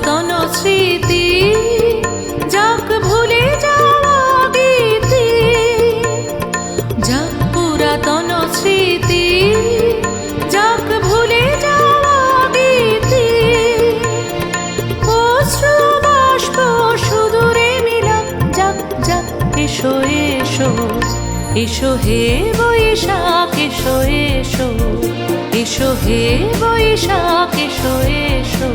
পুরাতন স্মৃতি, যাক ভুলে যাওয়া দিতি যাক পুরাতন স্মৃতি, যাক ভুলে যাওয়া দিতি অশ্রু বাষ্প, সুদূরে মিলাক যাক যাক, এসো এসো এসো হে বৈশাখ, এসো এসো এসো হে বৈশাখ, এসো এসো।